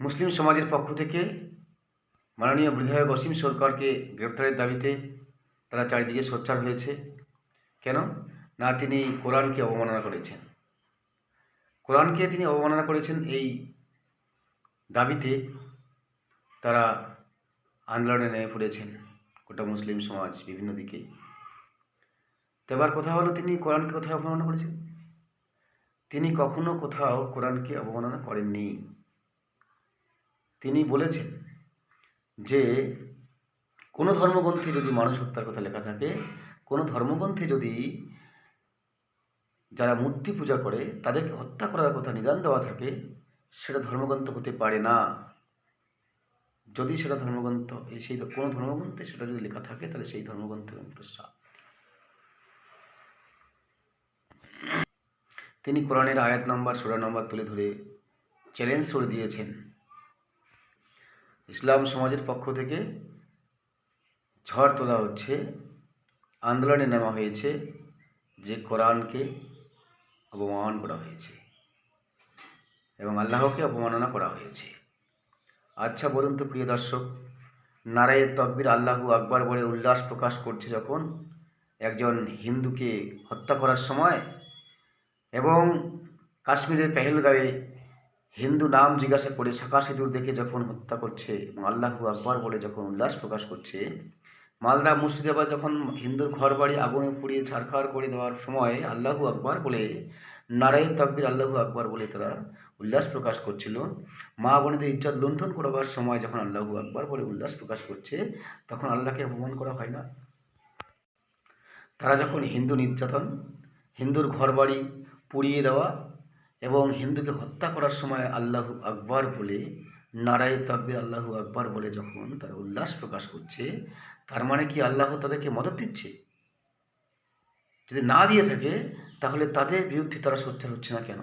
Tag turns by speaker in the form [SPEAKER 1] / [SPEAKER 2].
[SPEAKER 1] মুসলিম সমাজের পক্ষ থেকে মাননীয় বিধায়ক অসীম সরকারকে গ্রেপ্তারের দাবিতে তারা চারিদিকে সোচ্চার হয়েছে। কেন? না, তিনি কোরআনকে অবমাননা করেছেন। কোরআনকে তিনি অবমাননা করেছেন এই দাবিতে তারা আন্দোলনে নেমে পড়েছেন গোটা মুসলিম সমাজ বিভিন্ন দিকে। তো এবার কথা হলো তিনি কোরআনকে কোথায় অবমাননা করেছেন? তিনি কখনো কোথাও কোরআনকে অবমাননা করেননি। তিনি বলেছেন যে, কোনো ধর্মগ্রন্থে যদি মানুষ হত্যার কথা লেখা থাকে, কোনো ধর্মগ্রন্থে যদি যারা মূর্তি পূজা করে, তাদেরকে হত্যা করার কথা নিদান দেওয়া থাকে, সেটা ধর্মগ্রন্থ হতে পারে না। যদি সেটা ধর্মগ্রন্থ সেই কোনো ধর্মগ্রন্থে সেটা যদি লেখা থাকে, তাহলে সেই ধর্মগ্রন্থ প্রস্রাব। তিনি কোরআনের আয়াত নম্বর, সোরা নম্বর তুলে ধরে চ্যালেঞ্জ করে দিয়েছেন। ইসলাম সমাজের পক্ষ থেকে ঝড় তোলা হচ্ছে, আন্দোলনে নেওয়া হয়েছে, যে কোরআনকে অপমান করা হয়েছে এবং আল্লাহকে অপমাননা করা হয়েছে। আচ্ছা বলুন তো প্রিয় দর্শক নারায়ের তকবির আল্লাহু আকবার বলে উল্লাস প্রকাশ করছে যখন একজন হিন্দুকে হত্যা করার সময় এবং কাশ্মীরের পেহেলগাঁয়ে হিন্দু নাম জিজ্ঞাসা করে শাখা সিঁদুর দেখে যখন হত্যা করছে এবং আল্লাহু আকবর বলে যখন উল্লাস প্রকাশ করছে, মালদা মুর্শিদাবাদ যখন হিন্দুর ঘর বাড়ি আগুনে পুড়িয়ে ছাড়খাড় করে দেওয়ার সময় আল্লাহু আকবর বলে, নারায়ণ তকবির আল্লাহু আকবর বলে তারা উল্লাস প্রকাশ করছিল। মা বোনেদের ইজ্জত লুণ্ঠন করবার সময় যখন আল্লাহু আকবর বলে উল্লাস প্রকাশ করছে, তখন আল্লাহকে অপমান করা হয় না? তারা যখন হিন্দু নির্যাতন, হিন্দুর ঘর বাড়ি পুড়িয়ে দেওয়া এবং হিন্দুকে হত্যা করার সময় আল্লাহু আকবর বলে, নারায় তকবির আল্লাহু আকবর বলে যখন তারা উল্লাস প্রকাশ করছে, তার মানে কি আল্লাহ তাদেরকে মদত দিচ্ছে? যদি না দিয়ে থাকে, তাহলে তাদের বিরুদ্ধে তারা সোচ্চার হচ্ছে না কেন?